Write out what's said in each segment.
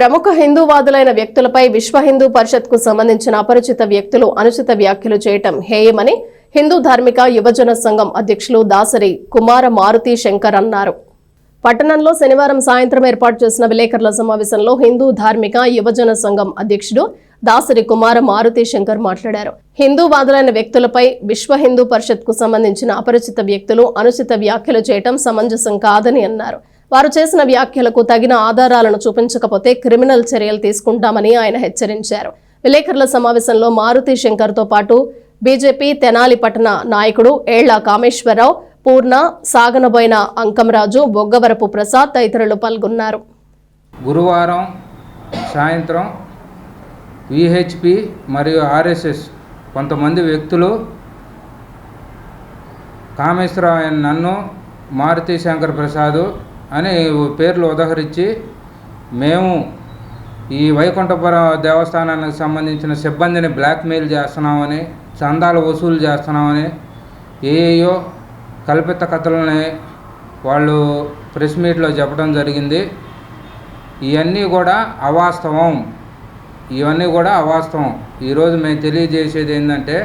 ప్రముఖ హిందూవాదులైన వ్యక్తులపై విశ్వ హిందూ పరిషత్కు సంబంధించిన అపరిచిత వ్యక్తులు అనుచిత వ్యాఖ్యలు చేయటం హేయమని హిందూ ధార్మిక యువజన సంఘం అధ్యక్షులు దాసరి కుమార మారుతి శంకర్ అన్నారు. పట్టణంలో శనివారం సాయంత్రం ఏర్పాటు చేసిన విలేకరుల సమావేశంలో హిందూ ధార్మిక యువజన సంఘం అధ్యక్షుడు దాసరి కుమార మారుతి శంకర్ మాట్లాడారు. హిందూవాదులైన వ్యక్తులపై విశ్వ హిందూ పరిషత్కు సంబంధించిన అపరిచిత వ్యక్తులు అనుచిత వ్యాఖ్యలు చేయటం సమంజసం కాదని అన్నారు. వారు చేసిన వ్యాఖ్యలకు తగిన ఆధారాలను చూపించకపోతే క్రిమినల్ చర్యలు తీసుకుంటామని ఆయన హెచ్చరించారు. విలేకరుల సమావేశంలో మారుతి శంకర్తో పాటు బీజేపీ తెనాలి పట్టణ నాయకుడు ఏళ్ళ కామేశ్వరరావు పూర్ణ సాగనబోయిన అంకంరాజు బొగ్గవరపు ప్రసాద్ తదితరులు పాల్గొన్నారు. గురువారం సాయంత్రం విహెచ్పి మరియు ఆర్ఎస్ఎస్ కొంతమంది వ్యక్తులు కామేశ్వరరావు నన్ను మారుతి శంకర్ ప్రసాద్ అని పేర్లు ఉదహరించి మేము ఈ వైకుంఠపురం దేవస్థానానికి సంబంధించిన సిబ్బందిని బ్లాక్మెయిల్ చేస్తున్నామని చందాలు వసూలు చేస్తున్నామని ఏయో కల్పిత కథలని వాళ్ళు ప్రెస్ మీట్లో చెప్పడం జరిగింది. ఇవన్నీ కూడా అవాస్తవం. ఇవన్నీ కూడా అవాస్తవం. ఈరోజు మేము తెలియజేసేది ఏంటంటే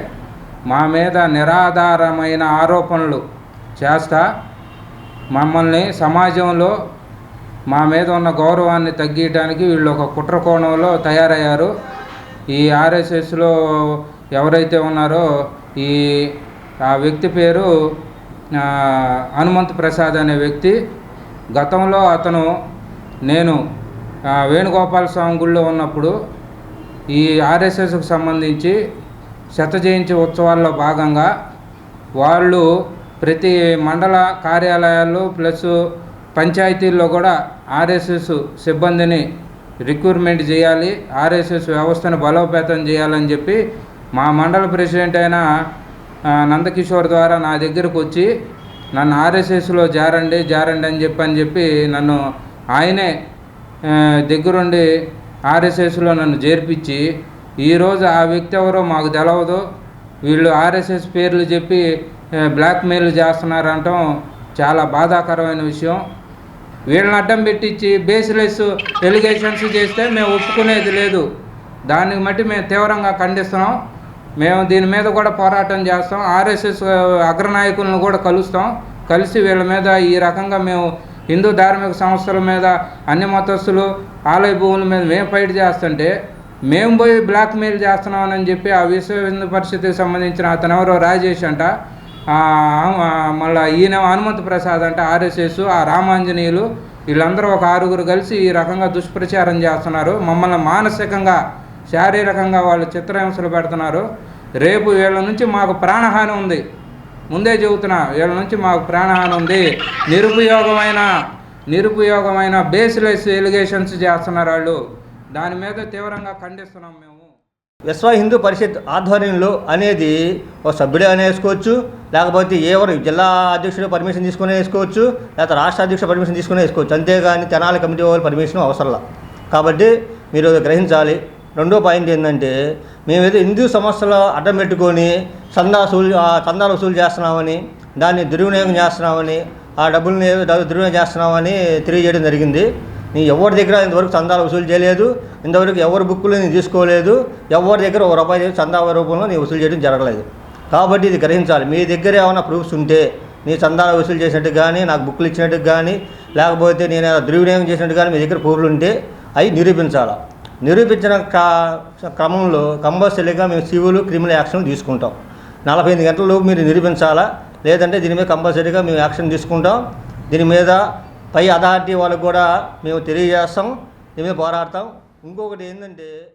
మా మీద నిరాధారమైన ఆరోపణలు చేస్తా మమ్మల్ని సమాజంలో మా మీద ఉన్న గౌరవాన్ని తగ్గించడానికి వీళ్ళు ఒక కుట్ర కోణంలో తయారయ్యారు. ఈ ఆర్ఎస్ఎస్లో ఎవరైతే ఉన్నారో ఈ ఆ వ్యక్తి పేరు హనుమంత్ ప్రసాద్ అనే వ్యక్తి. గతంలో అతను నేను వేణుగోపాల స్వామి గుళ్ళో ఉన్నప్పుడు ఈ ఆర్ఎస్ఎస్కు సంబంధించి శత జయంతి ఉత్సవాల్లో భాగంగా వాళ్ళు ప్రతి మండల కార్యాలయాల్లో ప్లస్ పంచాయతీల్లో కూడా ఆర్ఎస్ఎస్ సిబ్బందిని రిక్రూట్మెంట్ చేయాలి ఆర్ఎస్ఎస్ వ్యవస్థను బలోపేతం చేయాలని చెప్పి మా మండల ప్రెసిడెంట్ అయిన నందకిషోర్ ద్వారా నా దగ్గరకు వచ్చి నన్ను ఆర్ఎస్ఎస్లో జారండి జారండి అని చెప్పి అని చెప్పి నన్ను ఆయనే దగ్గరుండి ఆర్ఎస్ఎస్లో నన్ను చేర్పించి ఈరోజు ఆ వ్యక్తి ఎవరో మాకు తెలవదు వీళ్ళు ఆర్ఎస్ఎస్ పేర్లు చెప్పి బ్లాక్మెయిల్ చేస్తున్నారంటాం చాలా బాధాకరమైన విషయం. వీళ్ళని అడ్డం పెట్టించి బేస్లెస్ ఎలిగేషన్స్ చేస్తే మేము ఒప్పుకునేది లేదు. దానికి మట్టి మేము తీవ్రంగా ఖండిస్తున్నాం. మేము దీని మీద కూడా పోరాటం చేస్తాం. ఆర్ఎస్ఎస్ అగ్రనాయకులను కూడా కలుస్తాం. కలిసి వీళ్ళ మీద ఈ రకంగా మేము హిందూ ధార్మిక సంస్థల మీద అన్ని మతస్థులు ఆలయ భూముల మీద మేము ఫైట్ చేస్తుంటే మేము పోయి బ్లాక్మెయిల్ చేస్తున్నామని చెప్పి ఆ విశ్వ హిందూ పరిస్థితికి సంబంధించిన అతను ఎవరో రాజేష్ అంట. మళ్ళా ఈయన హనుమంత ప్రసాద్ అంటే ఆర్ఎస్ఎస్ ఆ రామాంజనేయులు వీళ్ళందరూ ఒక ఆరుగురు కలిసి ఈ రకంగా దుష్ప్రచారం చేస్తున్నారు. మమ్మల్ని మానసికంగా శారీరకంగా వాళ్ళు చిత్రహింసలు పెడుతున్నారు. రేపు వీళ్ళ నుంచి మాకు ప్రాణహాని ఉంది. ముందే చెబుతున్నా వీళ్ళ నుంచి మాకు ప్రాణహాని ఉంది. నిరుపయోగమైన నిరుపయోగమైన బేస్లెస్ ఎలిగేషన్స్ చేస్తున్నారు వాళ్ళు. దాని మీద తీవ్రంగా ఖండిస్తున్నాం మేము. విశ్వ హిందూ పరిషత్ ఆధ్వర్యంలో అనేది ఒక సభ్యుడే అనేసుకోవచ్చు వేసుకోవచ్చు లేకపోతే ఎవరు జిల్లా అధ్యక్షుడు పర్మిషన్ తీసుకునే వేసుకోవచ్చు లేకపోతే రాష్ట్ర అధ్యక్షుడు పర్మిషన్ తీసుకునే వేసుకోవచ్చు. అంతేగాని తెనాలి కమిటీ వాళ్ళ పర్మిషన్ అవసరంలా కాబట్టి మీరు గ్రహించాలి. రెండో పాయింట్ ఏంటంటే మేము హిందూ సమస్యలు అడ్డం పెట్టుకొని చందా వసూలు చందాలు వసూలు చేస్తున్నామని దాన్ని దుర్వినియోగం చేస్తున్నామని ఆ డబ్బుల్ని దుర్వినియోగం చేస్తున్నామని తెలియజేయడం జరిగింది. నీ ఎవరి దగ్గర ఇంతవరకు చందాలు వసూలు చేయలేదు ఇంతవరకు ఎవరి బుక్కులు నేను తీసుకోలేదు ఎవరి దగ్గర ఒక రూపాయి చందా రూపంలో నీ వసూలు చేయడం జరగలేదు. కాబట్టి ఇది గ్రహించాలి. మీ దగ్గర ఏమైనా ప్రూఫ్స్ ఉంటే నీ చందాలు వసూలు చేసినట్టు కానీ నాకు బుక్కులు ఇచ్చినట్టు కానీ లేకపోతే నేను ఏదైనా దుర్వినియోగం చేసినట్టు కానీ మీ దగ్గర ప్రూఫ్లు ఉంటే అవి నిరూపించాలి. నిరూపించిన క్ర- క్రమంలో కంపల్సరీగా మేము సివిల్ క్రిమినల్ యాక్షన్ తీసుకుంటాం. నలభై ఎనిమిది గంటలలోపు మీరు నిరూపించాలా? లేదంటే దీని మీద కంపల్సరీగా మేము యాక్షన్ తీసుకుంటాం. దీని మీద పై అథారిటీ వాళ్ళకు కూడా మేము తెలియజేస్తాం. దీని మీద పోరాడతాం. ఇంకొకటి ఏంటంటే